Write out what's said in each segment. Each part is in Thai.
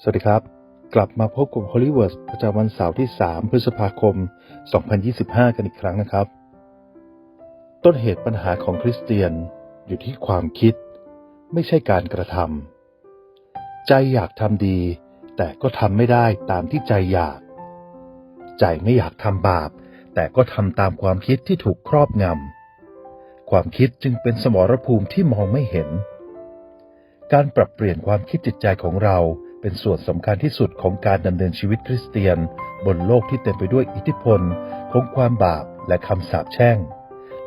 สวัสดีครับ กลับมาพบกับ Hollywood ประจำวันเสาร์ที่ 3 พฤษภาคม 2025 กันอีกครั้งนะครับ ต้นเหตุปัญหาของคริสเตียนอยู่ที่ความคิด ไม่ใช่การกระทำใจอยากทำดี แต่ก็ทำไม่ได้ตามที่ใจอยาก ใจไม่อยากทำบาป แต่ก็ทำตามความคิดที่ถูกครอบงำความคิดจึงเป็นสมรภูมิที่มองไม่เห็น การปรับเปลี่ยนความคิดจิตใจของเรา เป็นส่วนสำคัญที่สุดของการดำเนินชีวิตคริสเตียน บนโลกที่เต็มไปด้วยอิทธิพลของความบาปและคำสาปแช่ง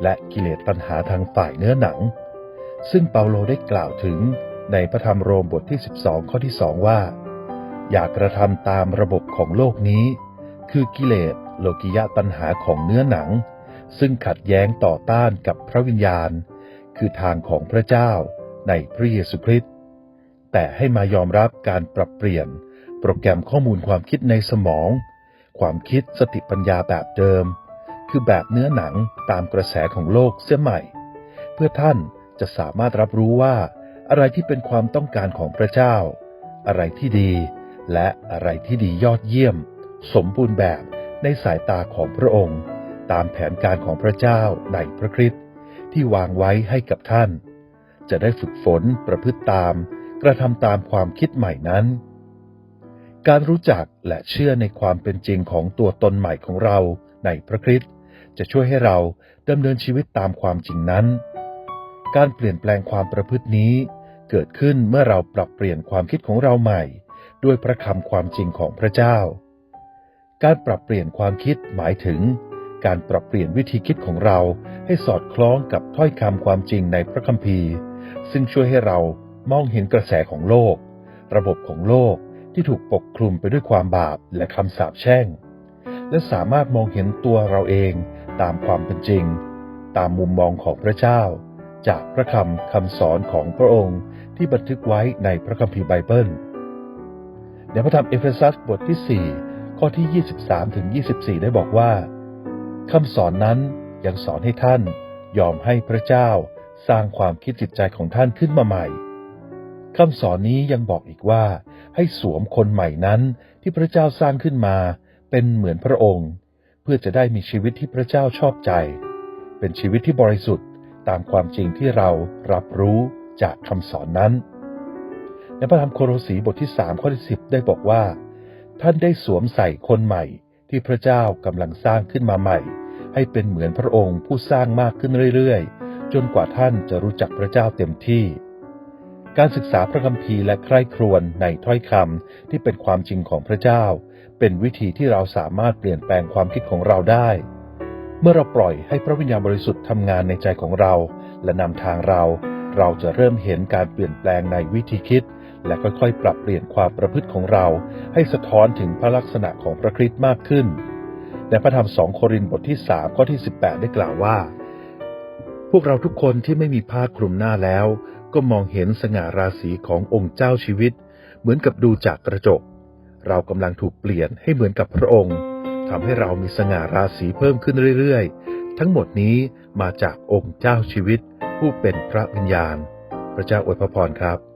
และกิเลสปัญหาทางฝ่ายเนื้อหนัง ซึ่งเปาโลได้กล่าวถึงในพระธรรมโรมบทที่ 12 ข้อที่2ว่า อย่ากระทำตามระบบของโลกนี้ คือกิเลสโลกิยะตัณหาของเนื้อหนัง ซึ่งขัดแย้งต่อต้านกับพระวิญญาณ คือทางของพระเจ้าในพระเยซูคริสต์ แต่ให้มายอมรับการปรับเปลี่ยน โปรแกรมข้อมูลความคิดในสมอง ความคิดสติปัญญาแบบเดิม คือแบบเนื้อหนังตามกระแสของโลกเสียใหม่ เพื่อท่านจะสามารถรับรู้ว่า อะไรที่เป็นความต้องการของพระเจ้า อะไรที่ดี และอะไรที่ดียอดเยี่ยม สมบูรณ์แบบในสายตาของพระองค์ ตามแผนการของพระเจ้าในพระคริสต์ที่วางไว้ให้กับท่าน จะได้ฝึกฝนประพฤติตาม กระทำตามความคิดใหม่นั้น การรู้จักและเชื่อในความเป็นจริงของตัวตนใหม่ของเราในพระคริสต์จะช่วยให้เราดำเนินชีวิตตามความจริงนั้น การเปลี่ยนแปลงความประพฤตินี้เกิดขึ้นเมื่อเราปรับเปลี่ยนความคิดของเราใหม่ ด้วยพระคำความจริงของพระเจ้า การปรับเปลี่ยนความคิดหมายถึง การปรับเปลี่ยนวิธีคิดของเราให้สอดคล้องกับถ้อยคำความจริงในพระคัมภีร์ ซึ่งช่วยให้เรา มองเห็นกระแสของโลก ระบบของโลกที่ถูกปกคลุมไปด้วยความบาปและคำสาปแช่ง และสามารถมองเห็นตัวเราเองตามความเป็นจริง ตามมุมมองของพระเจ้า จากพระคำคำสอนของพระองค์ที่บันทึกไว้ในพระคัมภีร์ไบเบิล ในพระธรรมเอเฟซัสบทที่ 4 ข้อที่ 23ถึง24 ได้บอกว่าคำสอนนั้นยังสอนให้ท่านยอมให้พระเจ้าสร้างความคิดจิตใจของท่านขึ้นมาใหม่ คำสอนนี้ยังบอกอีกว่า ให้สวมคนใหม่นั้นที่พระเจ้าสร้างขึ้นมา เป็นเหมือนพระองค์ เพื่อจะได้มีชีวิตที่พระเจ้าชอบใจ เป็นชีวิตที่บริสุทธิ์ตามความจริงที่เรารับรู้จากคำสอนนั้น ในพระธรรมโคโรสีบทที่3ข้อที่10ได้บอกว่า ท่านได้สวมใส่คนใหม่ ที่พระเจ้ากำลังสร้างขึ้นมาใหม่ ให้เป็นเหมือนพระองค์ผู้สร้างมากขึ้นเรื่อยๆ จนกว่าท่านจะรู้จักพระเจ้าเต็มที่ การศึกษาพระคัมภีร์และใคร่ครวญในถ้อยคำที่เป็นความจริงของพระเจ้า เป็นวิธีที่เราสามารถเปลี่ยนแปลงความคิดของเราได้ เมื่อเราปล่อยให้พระวิญญาณบริสุทธิ์ทำงานในใจของเรา และนำทางเรา เราจะเริ่มเห็นการเปลี่ยนแปลงในวิธีคิด และค่อยๆ ปรับเปลี่ยนความประพฤติของเรา ให้สะท้อนถึงพระลักษณะของพระคริสต์มากขึ้นในพระธรรมสองโครินธ์บทที่3ข้อที่ 18 ได้กล่าวว่า พวกเราทุกคนที่ไม่มีผ้าคลุมหน้าแล้ว ก็มองเห็นสง่าราศีขององค์เจ้าชีวิต เหมือนกับดูจากกระจก เรากำลังถูกเปลี่ยนให้เหมือนกับพระองค์ทำให้เรามีสง่าราศีเพิ่มขึ้นเรื่อยๆ ทั้งหมดนี้มาจากองค์เจ้าชีวิต ผู้เป็นพระวิญญาณ พระเจ้าอวยพระพรครับ